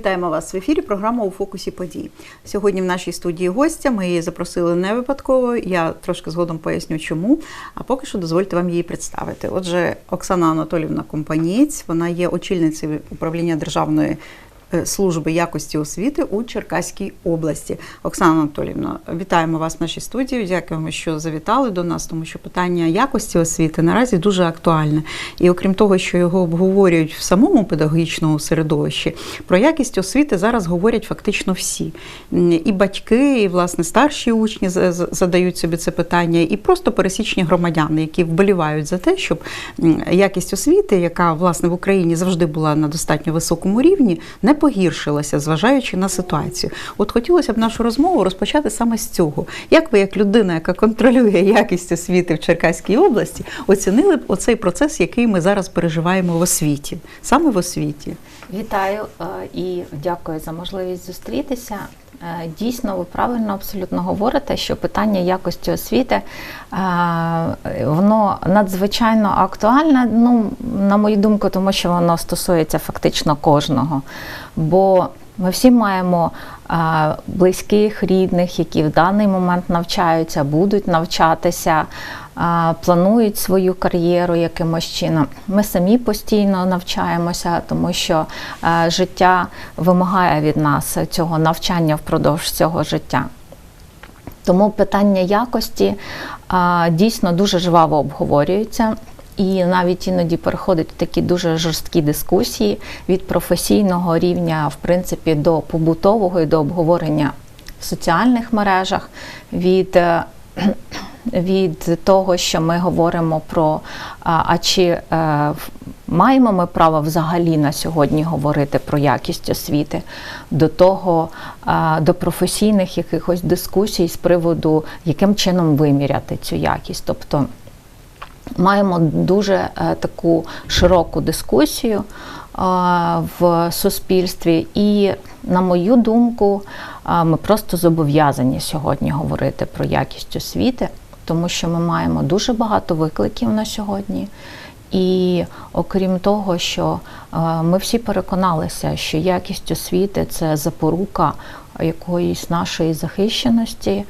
Вітаємо вас в ефірі. Програма у фокусі подій. Сьогодні в нашій студії гостя. Ми її запросили не випадково. Я трошки згодом поясню, чому. А поки що дозвольте вам її представити. Отже, Оксана Анатолівна Компанієць, вона є очільницею управління державної служби якості освіти у Черкаській області. Оксана Анатолівна, вітаємо вас в нашій студії. Дякуємо, що завітали до нас, тому що питання якості освіти наразі дуже актуальне. І окрім того, що його обговорюють в самому педагогічному середовищі, про якість освіти зараз говорять фактично всі. І батьки, і власне старші учні задають собі це питання, і просто пересічні громадяни, які вболівають за те, щоб якість освіти, яка власне в Україні завжди була на достатньо високому рівні, не погіршилася, зважаючи на ситуацію. От хотілося б нашу розмову розпочати саме з цього. Як ви, як людина, яка контролює якість освіти в Черкаській області, оцінили б оцей процес, який ми зараз переживаємо в освіті, саме в освіті? Вітаю е, і дякую за можливість зустрітися. Е, Дійсно, ви правильно абсолютно говорите, що питання якості освіти е, воно надзвичайно актуальне. Ну, на мою думку, тому що воно стосується фактично кожного. Бо ми всі маємо близьких, рідних, які в даний момент навчаються, будуть навчатися, планують свою кар'єру якимось чином. Ми самі постійно навчаємося, тому що е, життя вимагає від нас цього навчання впродовж цього життя. Тому питання якості дійсно дуже жваво обговорюється. І навіть іноді переходить в такі дуже жорсткі дискусії від професійного рівня, в принципі, до побутового і до обговорення в соціальних мережах, від, е, від того, що ми говоримо про а, чи е, маємо ми право взагалі на сьогодні говорити про якість освіти, до того до професійних якихось дискусій з приводу, яким чином виміряти цю якість. Тобто маємо дуже е, таку широку дискусію е, в суспільстві, і, на мою думку, ми просто зобов'язані сьогодні говорити про якість освіти, тому що ми маємо дуже багато викликів на сьогодні. І окрім того, що е, ми всі переконалися, що якість освіти це запорука якоїсь нашої захищеності,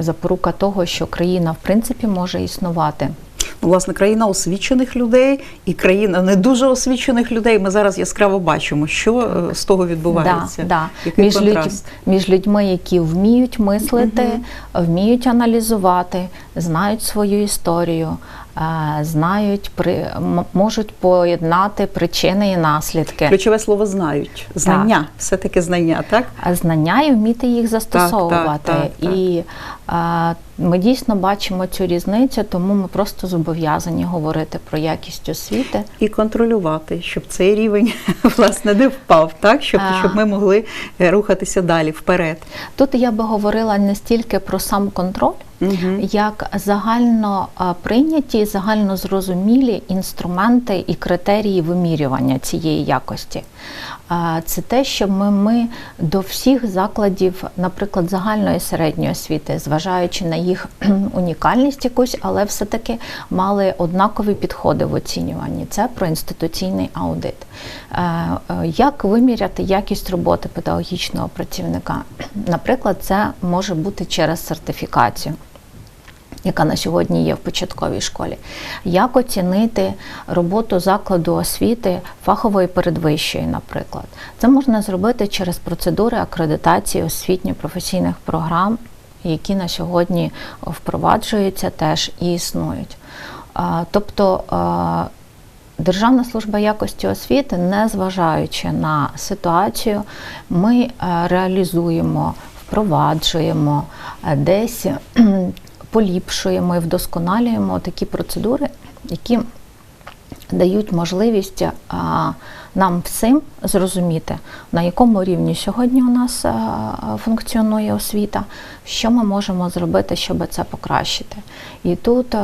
запорука того, що країна в принципі може існувати. Ну, власне, країна освічених людей і країна не дуже освічених людей. Ми зараз яскраво бачимо, що е, з того відбувається. Да, да. Між, людь, між людьми, які вміють мислити, вміють аналізувати, знають свою історію, знають, при, можуть поєднати причини і наслідки. Ключове слово знають. Знання, все-таки знання, так? Знання і вміти їх застосовувати. так, так. І е, ми дійсно бачимо цю різницю, тому ми просто зобов'язані говорити про якість освіти. І контролювати, щоб цей рівень власне не впав, так? Щоб, А. щоб ми могли е, рухатися далі вперед. Тут я би говорила не стільки про сам контроль, Як загально прийняті, загально зрозумілі інструменти і критерії вимірювання цієї якості. Це те, що ми, ми до всіх закладів, наприклад, загальної середньої освіти, зважаючи на їх унікальність якусь, але все-таки мали однакові підходи в оцінюванні. Це про інституційний аудит. Е, е, Як виміряти якість роботи педагогічного працівника? Наприклад, це може бути через сертифікацію яка на сьогодні є в початковій школі. Як оцінити роботу закладу освіти фахової передвищої, наприклад? Це можна зробити через процедури акредитації освітньо-професійних програм, які на сьогодні впроваджуються теж і існують. Тобто Державна служба якості освіти, незважаючи на ситуацію, ми е, реалізуємо, впроваджуємо, е, десь поліпшуємо і вдосконалюємо такі процедури, які дають можливість нам всім зрозуміти, на якому рівні сьогодні у нас функціонує освіта, що ми можемо зробити, щоб це покращити. І тут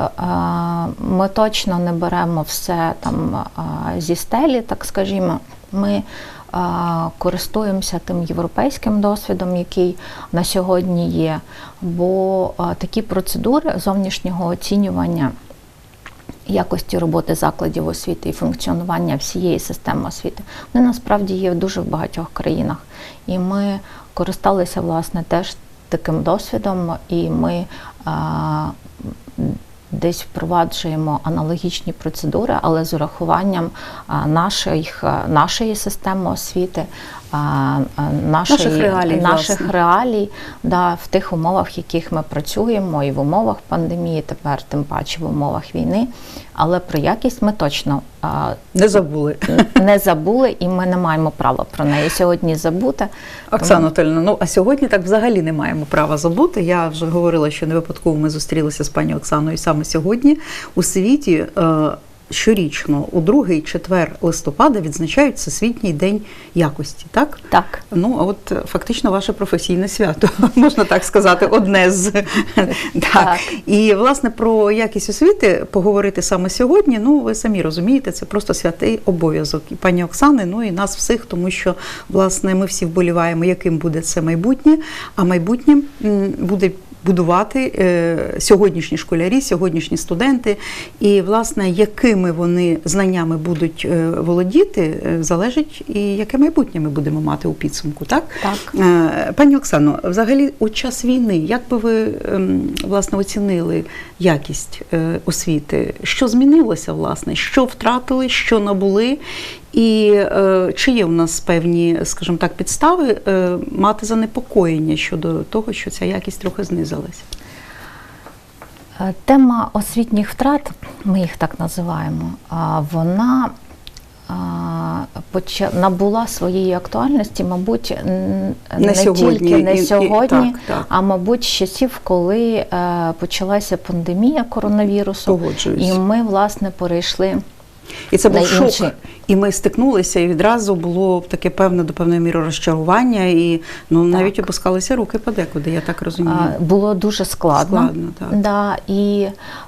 ми точно не беремо все там зі стелі, так скажімо. Ми користуємося тим європейським досвідом, який на сьогодні є, бо такі процедури зовнішнього оцінювання якості роботи закладів освіти і функціонування всієї системи освіти, вони насправді є дуже в багатьох країнах. І ми користалися власне теж таким досвідом, і ми десь впроваджуємо аналогічні процедури, але з урахуванням наших, нашої системи освіти, нашої, Наших реалій, наших реалій да, в тих умовах, в яких ми працюємо, і в умовах пандемії, тепер тим паче в умовах війни. Але про якість ми точно Не забули. не забули, і ми не маємо права про неї сьогодні забути. Оксана Анатольовна, ну а сьогодні так взагалі не маємо права забути. Я вже говорила, що не випадково ми зустрілися з пані Оксаною саме сьогодні. У світі е, щорічно у другий четвер листопада відзначають Всесвітній день якості. Так Так. ну а от е, фактично ваше професійне свято, можна так сказати, одне з так. Так. І власне про якість освіти поговорити саме сьогодні. Ну ви самі розумієте, це просто святий обов'язок і пані Оксани, ну і нас всіх, тому що власне ми всі вболіваємо, яким буде це майбутнє. А майбутнє буде. Будувати е, сьогоднішні школярі, сьогоднішні студенти, і власне якими вони знаннями будуть е, володіти, е, залежить і яке майбутнє ми будемо мати у підсумку, так? Так. Пані Оксано, взагалі у час війни, як би ви ем, власне оцінили якість освіти? Що змінилося, власне? Що втратили, що набули? І е, чи є у нас певні, скажімо так, підстави е, мати занепокоєння щодо того, що ця якість трохи знизилась? Е, Тема освітніх втрат, ми їх так називаємо, вона набула своєї актуальності, мабуть, Не не сьогодні, тільки не і- і- сьогодні, так, так. а мабуть, з часів, коли е, почалася пандемія коронавірусу, Погоджуюсь. і ми власне перейшли. І це був шок. інші. І ми стикнулися, і відразу було таке певне до певної міри розчарування, і ну навіть опускалися руки подекуди, я так розумію. Було дуже складно. Складно, так. Да, і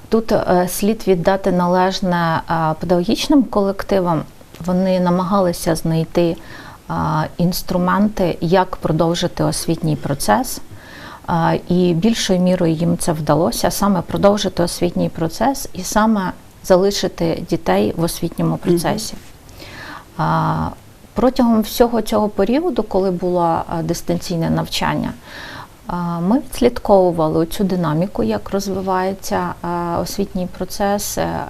тут е, слід віддати належне е, педагогічним колективам. Вони намагалися знайти е, інструменти, як продовжити освітній процес. І більшою мірою їм це вдалося саме продовжити освітній процес і саме залишити дітей в освітньому процесі. Протягом всього цього періоду, коли було дистанційне навчання, ми відслідковували цю динаміку, як розвивається освітній процес, е,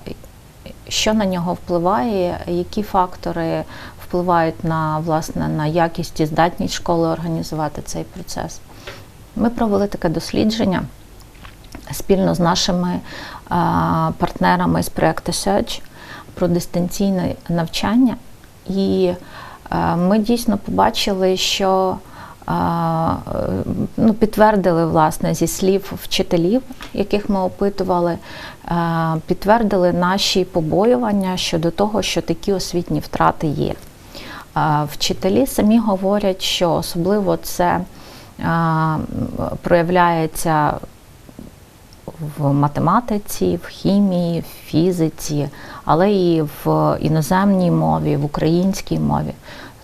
що на нього впливає, які фактори впливають на власне на якість і здатність школи організувати цей процес. Ми провели таке дослідження спільно з нашими партнерами з проекту Search про дистанційне навчання. І е, ми дійсно побачили, що е, ну, підтвердили власне зі слів вчителів, яких ми опитували, е, підтвердили наші побоювання щодо того, що такі освітні втрати є. Вчителі самі говорять, що особливо це проявляється в математиці, в хімії, в фізиці, але і в іноземній мові, в українській мові.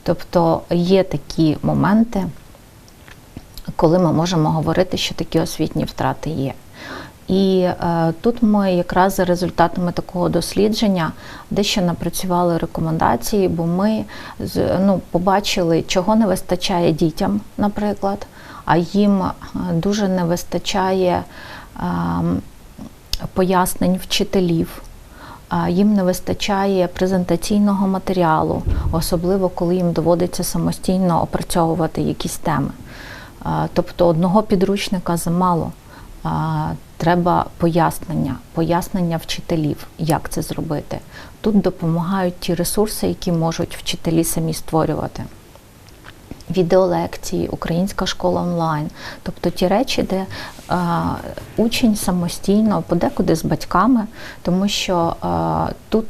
Тобто є такі моменти, коли ми можемо говорити, що такі освітні втрати є. І е, тут ми якраз за результатами такого дослідження дещо напрацювали рекомендації, бо ми ну, побачили, чого не вистачає дітям, наприклад, а їм е, дуже не вистачає пояснень вчителів. Їм не вистачає презентаційного матеріалу, особливо коли їм доводиться самостійно опрацьовувати якісь теми. Тобто одного підручника замало. Треба пояснення, пояснення вчителів, як це зробити. Тут допомагають ті ресурси, які можуть вчителі самі створювати відеолекції, українська школа онлайн, тобто ті речі, де учень самостійно, подекуди з батьками, тому що тут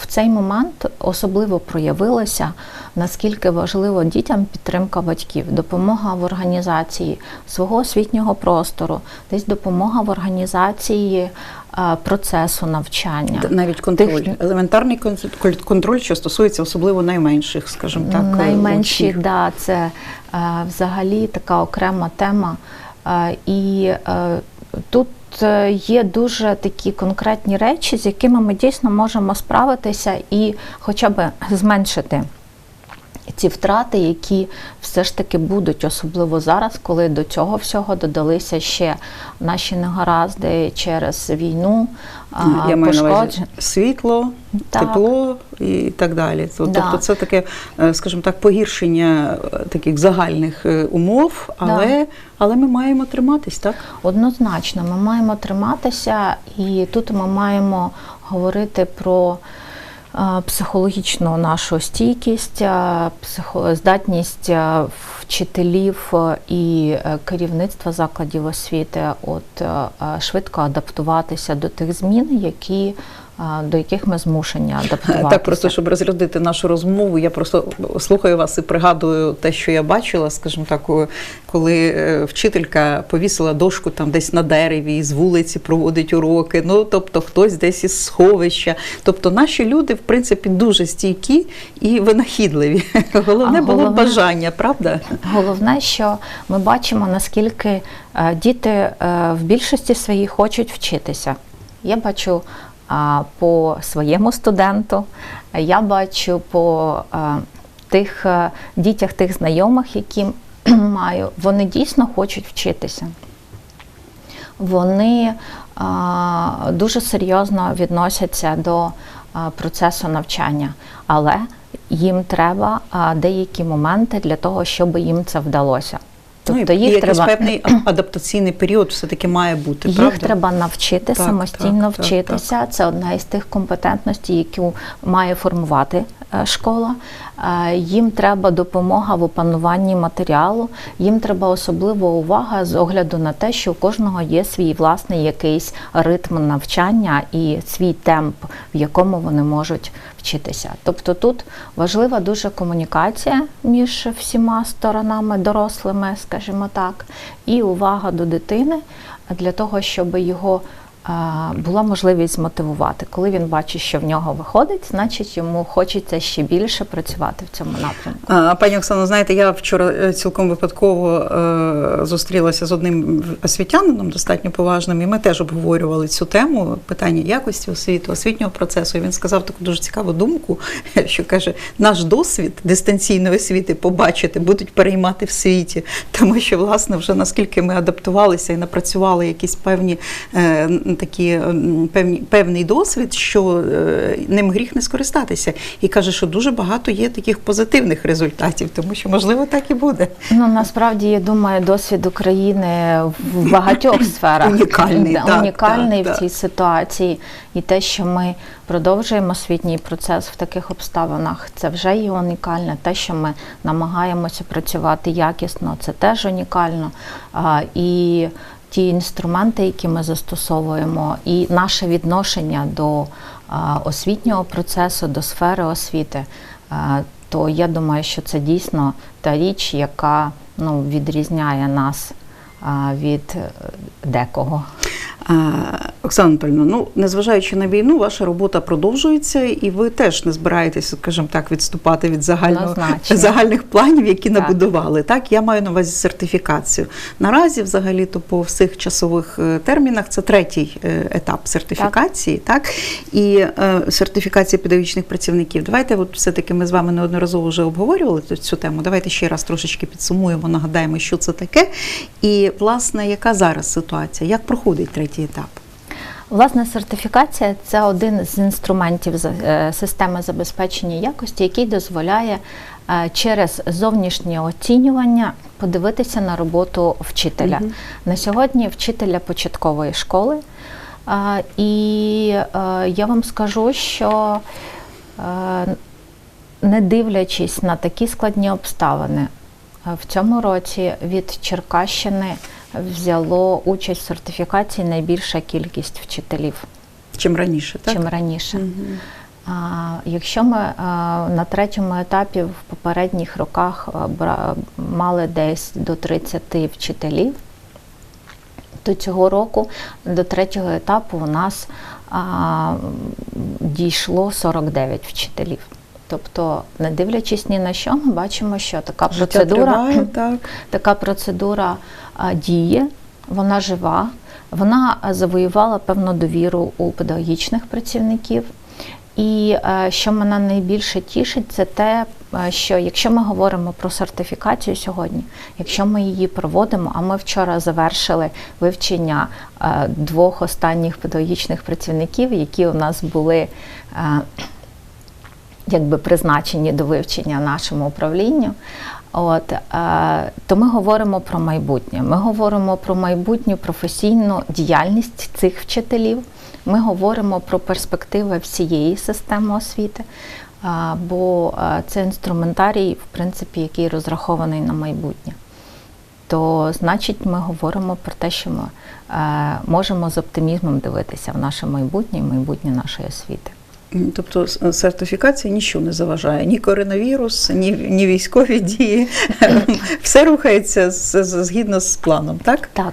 в цей момент особливо проявилося, наскільки важливо дітям підтримка батьків, допомога в організації свого освітнього простору, десь допомога в організації процесу навчання. Навіть контроль, Тих- елементарний кон- контроль, що стосується особливо найменших, скажімо так, е, Найменші, учнів. да, це е, взагалі така окрема тема. І е, тут е, є дуже такі конкретні речі, з якими ми дійсно можемо справитися і хоча б зменшити ці втрати, які все ж таки будуть, особливо зараз, коли до цього всього додалися ще наші негаразди через війну, Я маю на увазі світло, Так. тепло і так далі. То- Да. Тобто це таке, е, скажімо так, погіршення е, таких загальних е, умов, але, але ми маємо триматись, так? Однозначно, ми маємо триматися, і тут ми маємо говорити про психологічну нашу стійкість, здатність вчителів і е, керівництва закладів освіти. От швидко адаптуватися до тих змін, які до яких ми змушені адаптуватися. Так, просто щоб розрядити нашу розмову, я просто слухаю вас і пригадую те, що я бачила, скажімо так, коли е, вчителька повісила дошку там десь на дереві, і з вулиці проводить уроки. Ну тобто хтось десь із сховища. Тобто наші люди, в принципі, дуже стійкі і винахідливі. Головне А було головне- бажання, правда? Головне, що ми бачимо, наскільки е, діти е, в більшості своїй хочуть вчитися. Я бачу по своєму студенту, я бачу по тих дітях, тих знайомих, які маю, вони дійсно хочуть вчитися. Вони дуже серйозно відносяться до процесу навчання, але їм треба деякі моменти для того, щоб їм це вдалося. Тобто ну, і їх якийсь треба певний адаптаційний період все-таки має бути. їх правда? треба навчити Так, самостійно так, так, вчитися. Це одна із тих компетентностей, яку має формувати е, школа. Е, Їм треба допомога в опануванні матеріалу. Їм треба особлива увага з огляду на те, що у кожного є свій власний якийсь ритм навчання і свій темп, в якому вони можуть вчитися. Тобто тут важлива дуже комунікація між всіма сторонами, дорослими, скажімо так, і увага до дитини для того, щоб його була можливість змотивувати. Коли він бачить, що в нього виходить, значить йому хочеться ще більше працювати в цьому напрямку. Пані Оксано, знаєте, я вчора е, цілком випадково е, зустрілася з одним освітянином, достатньо поважним, і ми теж обговорювали цю тему питання якості освіти, освітнього процесу. І він сказав таку дуже цікаву думку, що каже, наш досвід дистанційної освіти побачити будуть переймати в світі, тому що власне вже наскільки ми адаптувалися і напрацювали якісь певні е, такі певні певний досвід, що е, ним гріх не скористатися. І каже, що дуже багато є таких позитивних результатів, тому що можливо так і буде. Ну насправді я думаю, досвід України в багатьох сферах Унікальний, так, унікальний так, в цій ситуації. І те, що ми продовжуємо освітній процес в таких обставинах, це вже є унікальне. Те, що ми намагаємося працювати якісно, це теж унікально. А, і ті інструменти, які ми застосовуємо, і наше відношення до освітнього процесу, до сфери освіти. то я думаю, що це дійсно та річ, яка ну, відрізняє нас від е, декого. А, Оксана Анатольовна, ну незважаючи на війну, ваша робота продовжується, і ви теж не збираєтеся, скажімо так, відступати від загального, загальних планів, які Так. набудували. Так, я маю на увазі сертифікацію. Наразі, взагалі, то по всіх часових е, термінах це третій е, етап сертифікації, так, і е, сертифікація педагогічних працівників. Давайте, от все-таки ми з вами неодноразово вже обговорювали цю тему. Давайте ще раз трошечки підсумуємо, нагадаємо, що це таке, і власне, яка зараз ситуація, як проходить третій етап. Власне, сертифікація це один з інструментів е, системи забезпечення якості, який дозволяє е, через зовнішнє оцінювання подивитися на роботу вчителя. Мгм. На сьогодні вчителя початкової школи. І е, я вам скажу, що не дивлячись на такі складні обставини, в цьому році від Черкащини взяло участь в сертифікації найбільша кількість вчителів, Чим раніше, так? чим раніше. Мгм. А, Якщо ми а, на третьому етапі в попередніх роках бра- мали десь до 30 вчителів, то цього року до третього етапу у нас а, дійшло 49 вчителів. Тобто, не дивлячись ні на що, ми бачимо, що така Життя процедура, триває, так. така процедура діє, вона жива. Вона завоювала певну довіру у педагогічних працівників. І е, що мене найбільше тішить, це те, е, що якщо ми говоримо про сертифікацію сьогодні, якщо ми її проводимо, а ми вчора завершили вивчення е, двох останніх педагогічних працівників, які у нас були якби призначені до вивчення нашому управлінню. От, е, то ми говоримо про майбутнє. Ми говоримо про майбутню професійну діяльність цих вчителів. Ми говоримо про перспективи всієї системи освіти, е, бо е, це інструментарій, в принципі, який розрахований на майбутнє. То значить, ми говоримо про те, що ми можемо з оптимізмом дивитися в наше майбутнє і майбутнє нашої освіти. Тобто с- сертифікація нічого не заважає, ні коронавірус, ні, ні військові дії. Все рухається згідно з планом, так? Так,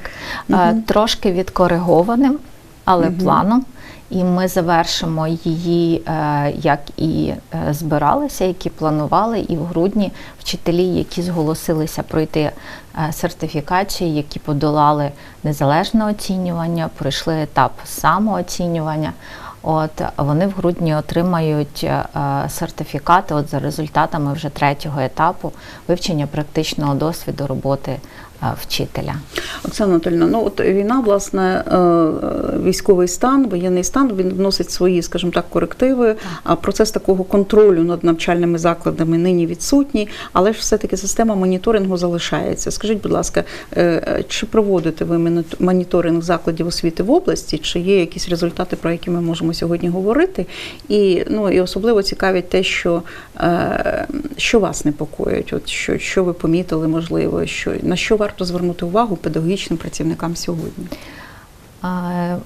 е, трошки відкоригованим, але Мгм. планом. І ми завершимо її, е, як і е, збиралися, які планували, і в грудні вчителі, які зголосилися пройти е, сертифікацію, які подолали незалежне оцінювання, пройшли етап самооцінювання. От вони в грудні отримають е, сертифікати. От за результатами вже третього етапу вивчення практичного досвіду роботи вчителя. Оксана Анатольовна, ну от війна, власне, е, військовий стан, воєнний стан, він вносить свої, скажімо так, корективи. А процес такого контролю над навчальними закладами нині відсутній, але ж все-таки система моніторингу залишається. Скажіть, будь ласка, е, е, чи проводите ви моніторинг закладів освіти в області? Чи є якісь результати, про які ми можемо сьогодні говорити? І ну і особливо цікавить те, що, е, що вас непокоїть, от що, що ви помітили, можливо, що на що варто звернути увагу педагогічним працівникам сьогодні?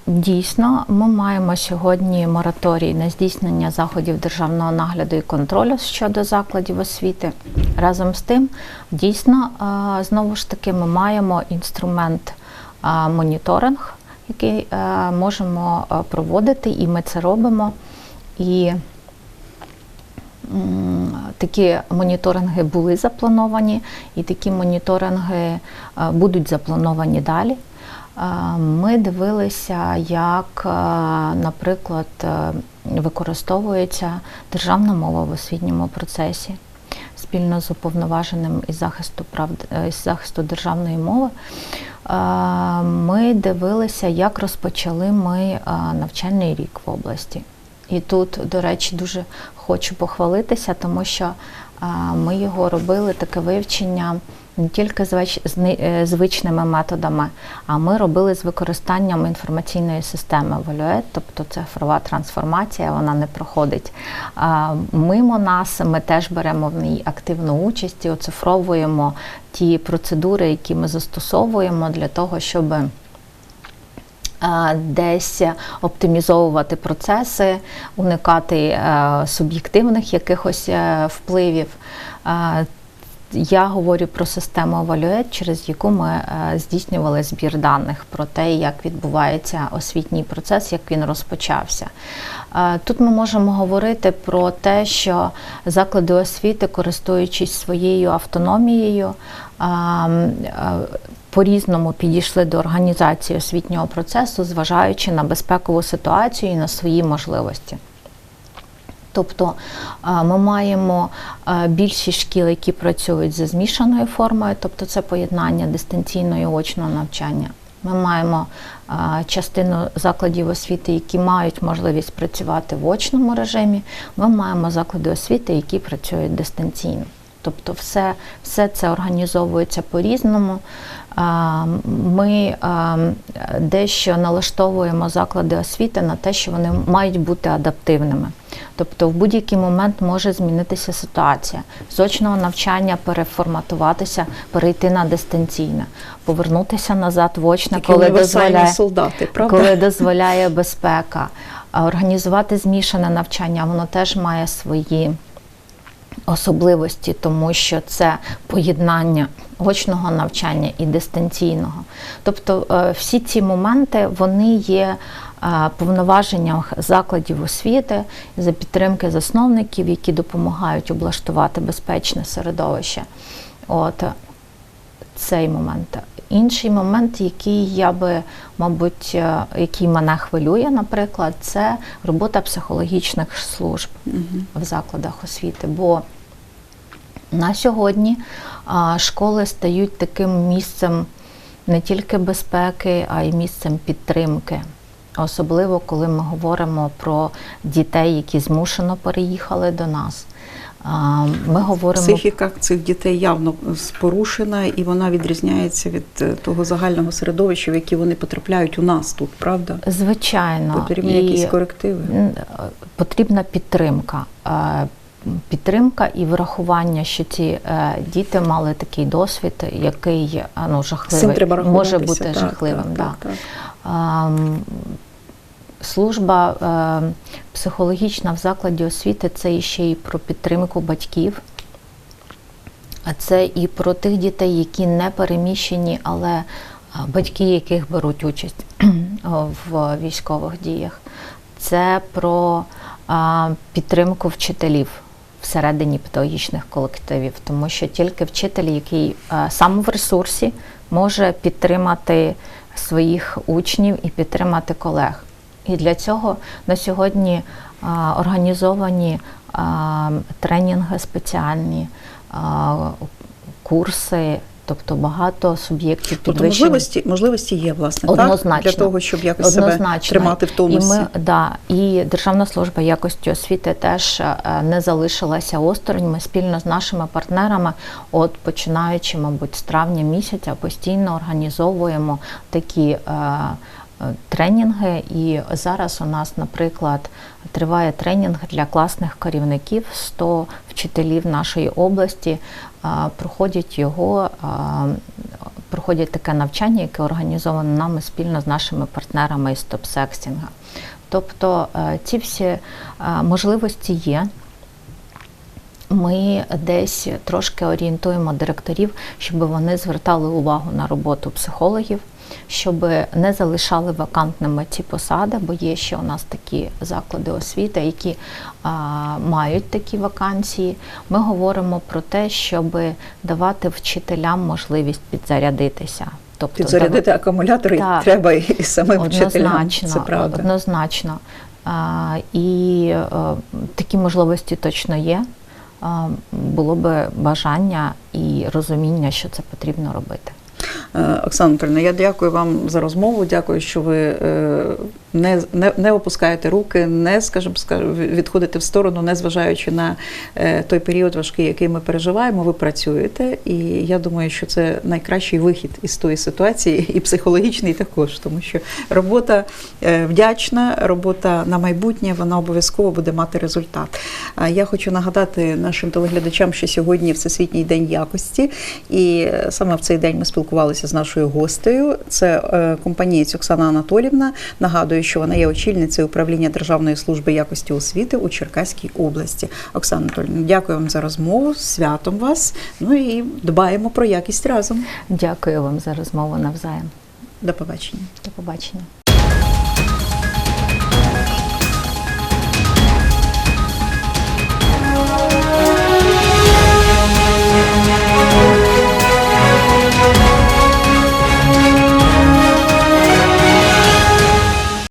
Дійсно, ми маємо сьогодні мораторій на здійснення заходів державного нагляду і контролю щодо закладів освіти. Разом з тим, дійсно, знову ж таки, ми маємо інструмент моніторинг, який можемо проводити, і ми це робимо. І Такі моніторинги були заплановані, і такі моніторинги е, будуть заплановані далі. Е, Ми дивилися, як, е, наприклад, використовується державна мова в освітньому процесі спільно з уповноваженим із захисту прав із захисту державної мови. Ми дивилися, як розпочали ми навчальний рік в області. І тут, до речі, дуже хочу похвалитися, тому що ми його робили таке вивчення не тільки е, звичними методами, а ми робили з використанням інформаційної системи Валюет, тобто цифрова трансформація, вона не проходить мимо нас. Ми теж беремо в ній активну участь і оцифровуємо ті процедури, які ми застосовуємо для того, щоб десь оптимізовувати процеси, уникати е, суб'єктивних якихось е, впливів. Е, Я говорю про систему Evaluate, через яку ми е, здійснювали збір даних про те, як відбувається освітній процес, як він розпочався. Е, Тут ми можемо говорити про те, що заклади освіти, користуючись своєю автономією, е, м, е, по-різному підійшли до організації освітнього процесу, зважаючи на безпекову ситуацію і на свої можливості. Тобто ми маємо більшість шкіл, які працюють за змішаною формою, тобто це поєднання дистанційного і очного навчання. Ми маємо частину закладів освіти, які мають можливість працювати в очному режимі. Ми маємо заклади освіти, які працюють дистанційно. Тобто, все, все це організовується по-різному. Ми дещо налаштовуємо заклади освіти на те, що вони мають бути адаптивними. Тобто, в будь-який момент може змінитися ситуація, з очного навчання переформатуватися, перейти на дистанційне, повернутися назад в очне, Такі коли дозволяє солдати, правда? коли дозволяє безпека. Організувати змішане навчання, воно теж має свої особливості, тому що це поєднання очного навчання і дистанційного. Тобто е, всі ці моменти вони є е, повноваженням закладів освіти за підтримки засновників, які допомагають облаштувати безпечне середовище. От цей момент. Інший момент, який я би, мабуть, е, який мене хвилює, наприклад, це робота психологічних служб в закладах освіти. Бо на сьогодні школи стають таким місцем не тільки безпеки, а й місцем підтримки. Особливо коли ми говоримо про дітей, які змушено переїхали до нас. Ми говоримо Психіка цих дітей явно порушена, і вона відрізняється від е, того загального середовища, в яке вони потрапляють у нас тут, правда? звичайно Потрібні і якісь корективи. потрібна підтримка. Е, Підтримка і врахування, що ці е, діти мали такий досвід, який е, ну, жахливий, може бути Так, жахливим. так, да. так, так. Ем, Служба е, психологічна в закладі освіти це ще й про підтримку батьків, а це і про тих дітей, які не переміщені, але батьки, яких беруть участь в військових діях. Це про підтримку вчителів всередині педагогічних колективів, тому що тільки вчитель, який сам в ресурсі, може підтримати своїх учнів і підтримати колег. І для цього на сьогодні а, організовані а, тренінги спеціальні, а, курси, тобто багато суб'єктів Тобто підвищення. можливості, можливості є, власне, Однозначно. так? для того, щоб якось себе тримати в тонусі. І, ми, да, і Державна служба якості освіти теж е, не залишилася осторонь. Ми спільно з нашими партнерами, от починаючи, мабуть, з травня місяця, постійно організовуємо такі. е, е, Тренінги, і зараз у нас, наприклад, триває тренінг для класних керівників. 100 вчителів нашої області проходять його, проходять таке навчання, яке організовано нами спільно з нашими партнерами із Топсекстінга. Тобто е, ці всі е, можливості є. Ми десь трошки орієнтуємо директорів, щоб вони звертали увагу на роботу психологів, щоб не залишали вакантними ці посади, бо є ще у нас такі заклади освіти, які а, мають такі вакансії. Ми говоримо про те, щоб давати вчителям можливість підзарядитися. Тобто Підзарядити акумулятори Так. треба і самим вчителям. Однозначно, Це правда. однозначно. А, і е, такі можливості точно є. А, було би бажання і розуміння, що це потрібно робити. Е, Оксана Анатольовна, я дякую вам за розмову. Дякую, що ви е, не, не, не опускаєте руки, не скажімо, ска- відходите в сторону, не зважаючи на е, той період важкий, який ми переживаємо. Ви працюєте, і я думаю, що це найкращий вихід із тої ситуації, і психологічний також, тому що робота вдячна, робота на майбутнє, вона обов'язково буде мати результат. Я хочу нагадати нашим телеглядачам, що сьогодні Всесвітній день якості, і саме в цей день ми спілкувалися з нашою гостею. Це е, компанієць Оксана Анатолівна. Нагадую, що вона є очільницею управління Державної служби якості освіти у Черкаській області. Оксана Анатолівна, дякую вам за розмову. Святом вас. Ну і дбаємо про якість разом. Дякую вам за розмову навзаєм. До побачення. До побачення.